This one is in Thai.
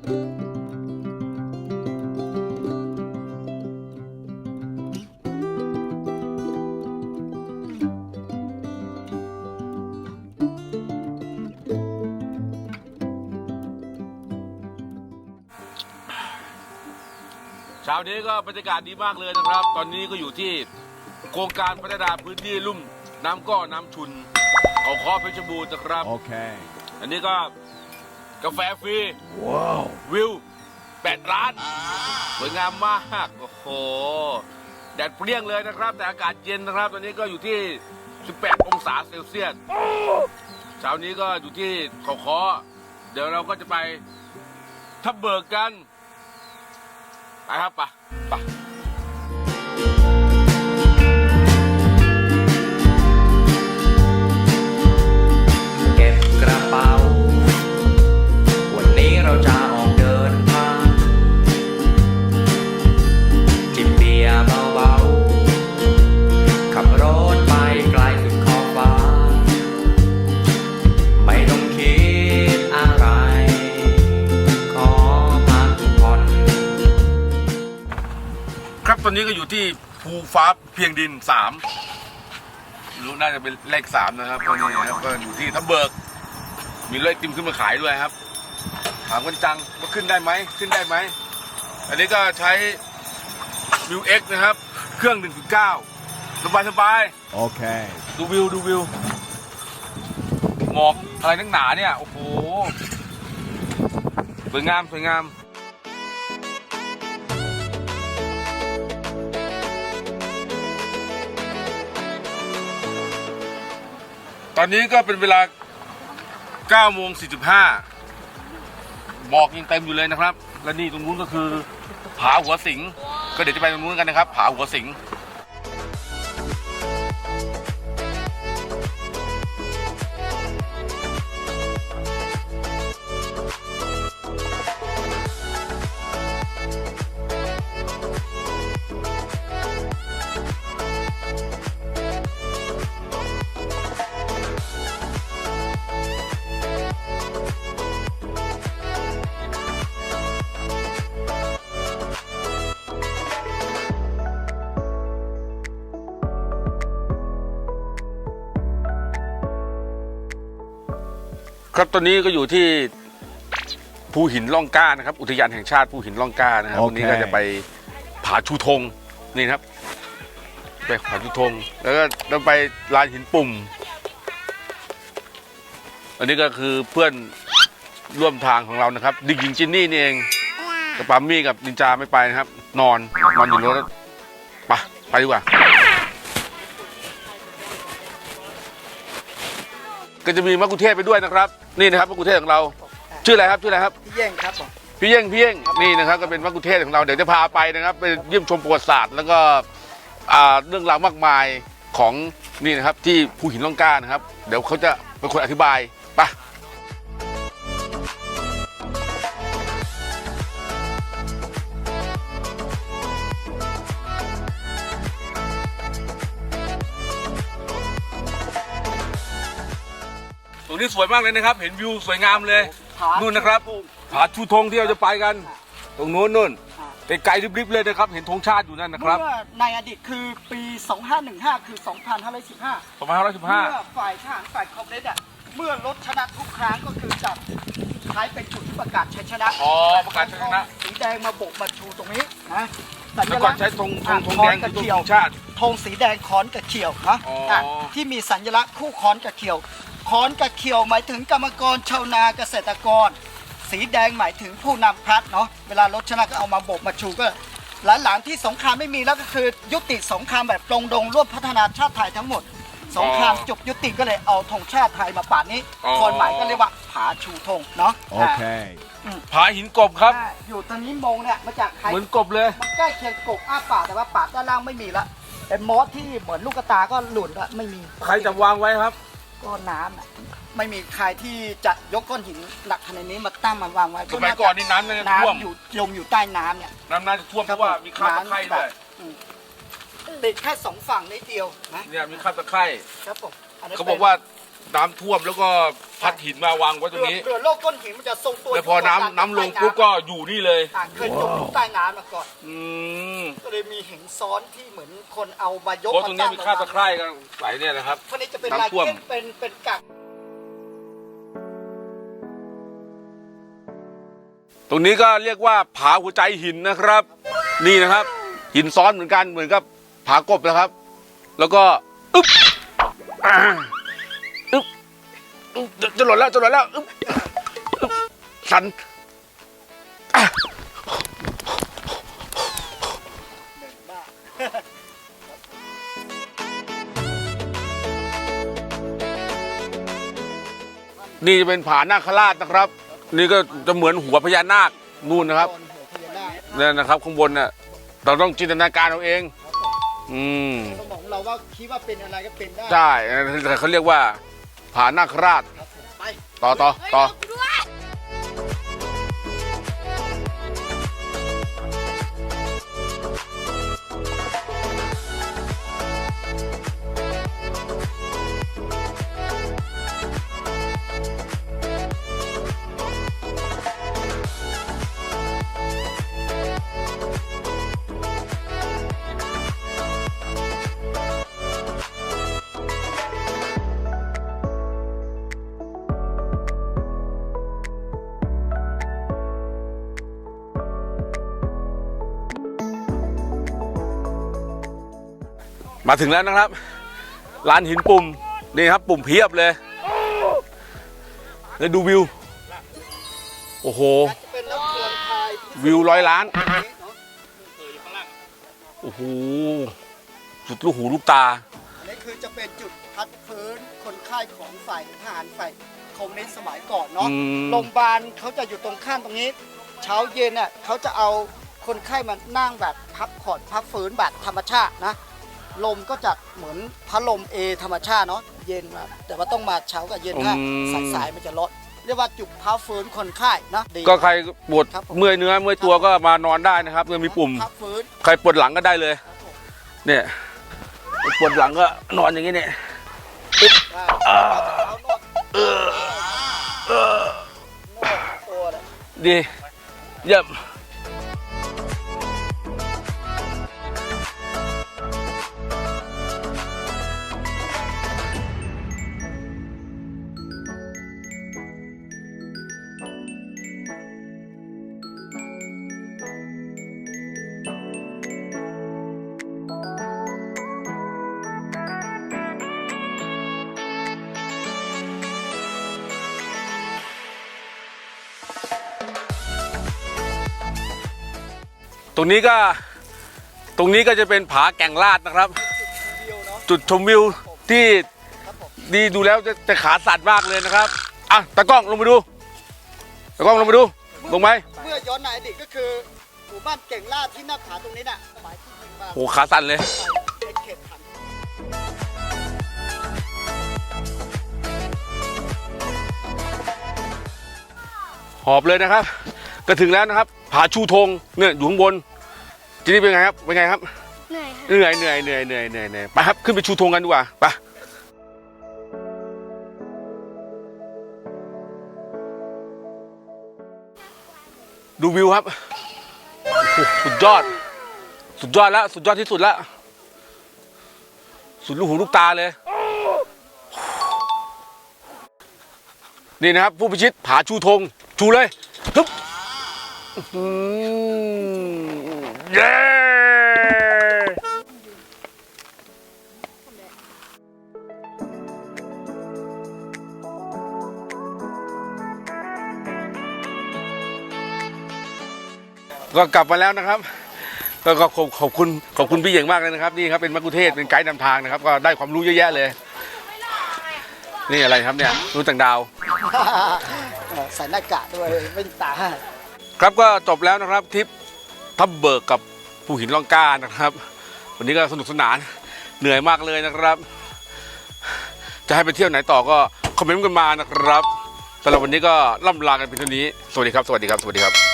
เช้านี้ก็บรรยากาศดีมากเลยนะครับ ตอนนี้ก็อยู่ที่โครงการพัฒนาพื้นที่ลุ่มน้ำก้อน้ำชุนเขาคอเพชรบูรณ์นะครับ Okay. อันนี้ก็ กาแฟฟรีวิวแปดร้านสวยงามมาก โอ้โห แดดเปรี้ยงเลยนะครับ แต่อากาศเย็นนะครับ ตอนนี้ก็อยู่ที่ 18 องศาเซลเซียสเช้านี้ก็อยู่ที่เขาคอเดี๋ยวเราก็จะไปทับเบิกกันไปครับไปไปเอนนี้ก็อยู่ที่ภูฟ้าเพียงดินสามรู้น่าจะเป็นเลขสามนะครับตอนนี้นะครับก็อยู่ที่ทับเบิก มีรถไอติมขึ้นมาขายด้วยครับ ถามกันจังว่าขึ้นได้ไหมขึ้นได้ไหม อันนี้ก็ใช้มิวเอ็กนะครับ เครื่อง1.9สบายสบาย Okay. ๆดูวิวดูวิวหมอกอะไรนักหนาเนี่ย โอ้โหสวยงามสวยงาม ตอนนี้ก็เป็นเวลา9โมง45บอกยังเต็มอยู่เลยนะครับ และนี่ตรงนู้นก็คือผาหัวสิง ก็เดี๋ยวจะไปตรงนู้นกันนะครับ ผาหัวสิง ครับตอนนี้ก็อยู่ที่ภูหินล่องกล้านะครับ อุทยานแห่งชาติภูหินล่องกล้านะครับโอวันเคนี้ก็จะไปผาชูธงนี่นะครับ ไปผาชูธงแล้วก็ต้องไปลานหินปุ่ม อันนี้ก็คือเพื่อนร่วมทางของเรานะครับดิกหญิงจินนี่นี่เองกับปามี่กับนินจาไม่ไปนะครับ นอนนอนอยู่รถไปไปดีกว่า ก็จะมีมะกุเทศไปด้วยนะครับนี่นะครับมะกุเทศของเรา ชื่ออะไรครับชื่ออะไรครับ พี่เย่งครับผม พี่เย่งพี่เย่งนี่นะครับก็เป็นมะกุเทศของเราเดี๋ยวจะพาไปนะครับไปเยี่ยมชมประวัติศาสตร์ แล้วก็อ่าเรื่องราวมากมายของนี่นะครับที่ภูหินล่องกล้านะครับ เดี๋ยวเขาจะเป็นคนอธิบายไป นี้สวยมากเลยนะครับ เห็นวิวสวยงามเลยนู่นนะครับผาชูธงที่เราจะไปกัน ตรงนู้นนู่นไกลๆริบๆเลยนะครับเห็นธงชาติอยู่นั่นนะครับเมื่อในอดีตคือปี 2515 คือ 2515เมื่อ2515ฝ่ายทหารฝ่ายคอมมิวนิสต์อะเมื่อรถชนะทุกครั้งก็คือจับใช้เป็นจุดประกาศชัยชนะอ๋อประกาศชัยชนะสีแดงมาโบกมาชูตรงนี้นะสัญแล้วลัก็กษณ์ใช้ธงธงธงค้แดอนงกับคือธเขียวงชาติธงสีแดงค้อนกับเขียวนะอ๋ออะที่มีสัญลักษณ์คู่ค้อนกับเขียว ค้อนกับเขียวหมายถึงกรรมกรชาวนาเกษตรกร สีแดงหมายถึงผู้นำพัดเนาะเวลารถชนะก็เอามาโบกมาชูก็หลังหลังๆที่สงครามไม่มีแล้วก็คือยุติสงครามแบบตรงดงร่วมพัฒนาชาติไทยทั้งหมด สงครามจบยุติก็เลยเอาธงชาติไทยมาป่านนี้อ๋อ คนหมายก็เรียกว่าผาชูธงเนาะ Okay. ผาหินกบครับ อ่าอยู่ตรงนี้มงเนี่ยมาจากใคร เหมือนกบเลย มันใกล้เคียงกบอ้าปากแต่ว่าปากด้านล่างไม่มีละเป็นมอสที่เหมือนลูกกระตาก็หลุดละไม่มี ใครจะวางไว้ครับ ก็น้ำอะไม่มีใครที่จะยกก้อนหินหนักขนาดนี้มาตั้งมาวางไว้สมัยก่อนนี่น้ำน่าจะท่วมน้ำอยู่จมอยู่ใต้น้ำเนี่ยน้ำน่าจะท่วมเพราะว่ามีข้าวตะไคร้ด้วยอืมติดแค่สองฝั่งนิดเดียวนะเนี่ยมีข้าวตะไคร้ครับผมนนี้เขาบอกว่า น้ำท่วมแล้วก็พัดหินมาวางไว้ตรงนี้ เรือโลกก้นหินมันจะทรงตัวแล้วพอน้ำน้ำลงปุ๊บก็อยู่นี่เลย อะเคยจมอยู่ใต้น้ำมาก่อน อืมก็เลยมีหินซ้อนที่เหมือนคนเอามายกเพราะตรงนี้มีตั้ข้าวตะไคร่กันไหลเนี่ยนะครับ พวกนี้จะเป็นน้ำลายท่วม เส้นเป็นเป็นกัก ตรงนี้ก็เรียกว่าผาหัวใจหินนะครับ นี่นะครับ หินซ้อนเหมือนกันเหมือนกับผากบนะครับ แล้วก็อึ๊บอ่าอึ๊บ อึ๊บจะจะหล่นแล้วจะหล่นแล้วอึ๊บอึ๊บสันอะหนึ่งบ้านี่จะเป็นผานาคราชนะครับ นี่ก็จะเหมือนหัวพญานาคนู่นนะครับโดนหัวพญานาคเนี่ยนะครับข้างบนเนี่ยเราต้องจินตนาการเอาเอง อืม สมองเราว่าคิดว่าเป็นอะไรก็เป็นได้ ใช่แต่เขาเรียกว่า ผานาคราชครับผมไปต่อต่อต่อ มาถึงแล้วนะครับร้านหินปุ่มนี่ครับปุ่มเพียบเลยแล้วดูวิว โอ้โหจะเป็นน้ำเกลือพายวิวร้อยล้านเนาะโอ้โหสุดลูกหูลูกตาอันนี้คือจะเป็นจุดพักพื้นคนไข้ของฝ่ายทหารฝ่ายคอมมิวนิสต์สมัยก่อนเนาะ อืม โรงพยาบาลเขาจะอยู่ตรงข้ามตรงนี้ เช้าเย็นน่ะเขาจะเอาคนไข้มานั่งแบบพับผ่อนพับฟื้นแบบธรรมชาตินะ ลมก็จะเหมือนพัดลมเอธรรมชาติเนาะเย็นมาแต่ว่าต้องมาเช้ากับเย็นถ้าอืม สายสายๆมันจะร้อนเรียกว่าจุดพักฟื้นคนไข้นะดี ก็ใครปวดครับผม เมื่อยเนื้อเมื่อยตัวก็มานอนได้นะครับเมื่อมีปุ่ม พักฟื้นใครปวดหลังก็ได้เลย ครับผมเนี่ยปวดหลังก็นอนอย่างนี้เนี่ยได้เอาแต่เท้านวดนวดตัวเลยดีเยี่ยม ตรงนี้ก็ตรงนี้ก็จะเป็นผาแก่งลาดนะครับเดียวเนาะจุดชมวิวที่ครับผมดีดูแล้วจะจะขาสั่นมากเลยนะครับอะตากล้องลงไปดูตากล้องลงไปดูลงไหมเมื่อย้อนในอดีตก็คือหมู่บ้านเก่งล่าที่หน้าผาตรงนี้น่ะสมัยที่ยิงมาโหขาสั่นเลย ในเขตทันหอบเลยนะครับ ก็ถึงแล้วนะครับ ผาชูธงเนี่ยอยู่ข้างบนทีนี้เป็นไงครับเป็นไงครับเหนื่อยค่ะเหนื่อยเหนื่อยเหนื่อยเหนื่อยเหนื่อยเหนื่อยไปครับขึ้นไปชูธงกันดีกว่าไปดูวิวครับโอ้โหสุดยอด สุดยอดแล้ว สุดยอดที่สุดแล้ว สุดลูกหูลูกตาเลย นี่นะครับ ผู้พิชิตผาชูธงชูเลยฮึบอื้อหือ เย้ก็กลับมาแล้วนะครับก็ขอบขอบคุณขอบคุณพี่เหย่งมากเลยนะครับนี่ครับเป็นมักคุเทศเป็นไกด์นำทางนะครับ ก็ได้ความรู้เยอะแยะเลย นี่อะไรครับเนี่ยรู้ต่างดาว ใส่หน้ากากด้วยไม่ตา ครับก็จบแล้วนะครับทริปทับเบิกกับภูหินล่องกานะครับ วันนี้ก็สนุกสนานเหนื่อยมากเลยนะครับ จะให้ไปเที่ยวไหนต่อก็คอมเมนต์กันมานะครับสำหรับวันนี้ก็ล่ำลากันเพียงเท่านี้ สวัสดีครับ สวัสดีครับ สวัสดีครับ